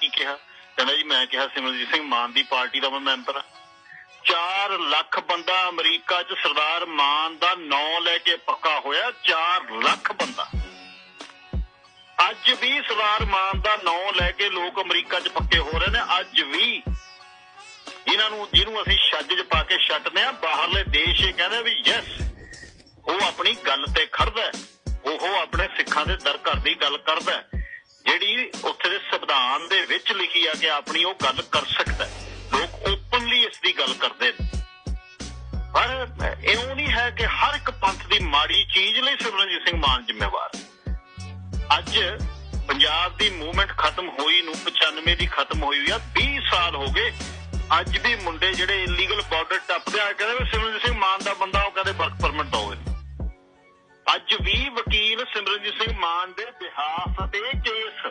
ਕੀ ਕਿਹਾ? ਕਹਿੰਦਾ ਜੀ, ਮੈਂ ਕਿਹਾ ਸਿਮਰਜੀਤ ਸਿੰਘ, ਮਾਨ ਦੀ ਪਾਰਟੀ ਦਾ ਮੈਂ ਮੈਂਬਰ ਆ 4 ਲੱਖ ਬੰਦਾ ਅਮਰੀਕਾ 'ਚ ਸਰਦਾਰ ਮਾਨ ਦਾ ਨਾਂ ਲੈ ਕੇ ਪੱਕਾ ਹੋਇਆ 4 ਲੱਖ ਬੰਦਾ। ਅੱਜ ਵੀ ਸਰਦਾਰ ਮਾਨ ਦਾ ਨਾਂ ਲੈ ਕੇ ਲੋਕ ਅਮਰੀਕਾ 'ਚ ਪੱਕੇ ਹੋ ਰਹੇ ਨੇ, ਅੱਜ ਵੀ। ਇਹਨਾਂ ਨੂੰ, ਜਿਹਨੂੰ ਅਸੀਂ ਛੱਜ 'ਚ ਪਾ ਕੇ ਛੱਡਦੇ ਆ ਬਾਹਰਲੇ ਦੇਸ਼ ਇਹ ਕਹਿੰਦੇ ਵੀ ਯੈਸ ਉਹ ਆਪਣੀ ਗੱਲ ਤੇ ਖੜਦਾ ਉਹ ਆਪਣੇ ਸਿੱਖਾਂ ਦੇ ਦਰ ਘਰ ਦੀ ਗੱਲ ਕਰਦਾ ਉੱਥੇ ਦੇ ਸੰਵਿਧਾਨ ਦੇ ਵਿੱਚ ਲਿਖੀ ਆ ਕਿ ਆਪਣੀ ਉਹ ਗੱਲ ਕਰ ਸਕਦਾ ਲੋਕ ਓਪਨਲੀ ਇਸ ਦੀ ਗੱਲ ਕਰਦੇ ਨੇ। ਪਰ ਇਉਂ ਨਹੀਂ ਹੈ ਕਿ ਹਰ ਇੱਕ ਪੰਥ ਦੀ ਮਾੜੀ ਚੀਜ਼ ਲਈ ਸਿਮਰਨਜੀਤ ਸਿੰਘ ਮਾਨ ਜ਼ਿੰਮੇਵਾਰ ਅੱਜ ਪੰਜਾਬ ਦੀ ਮੂਵਮੈਂਟ ਖਤਮ ਹੋਈ ਨੂੰ 95 ਦੀ ਖਤਮ ਹੋਈ ਹੋਈ ਆ 20 ਸਾਲ ਹੋ ਗਏ। ਅੱਜ ਵੀ ਮੁੰਡੇ ਜਿਹੜੇ ਇਲੀਗਲ ਬਾਰਡਰ ਟੱਪਦੇ ਆ, ਕਹਿੰਦੇ ਵਕੀਲ ਸਿਮਰਨਜੀਤ ਸਿੰਘ ਮਾਨ ਦੇ ਬਿਹਾਫ ਤੇ ਕੇਸ।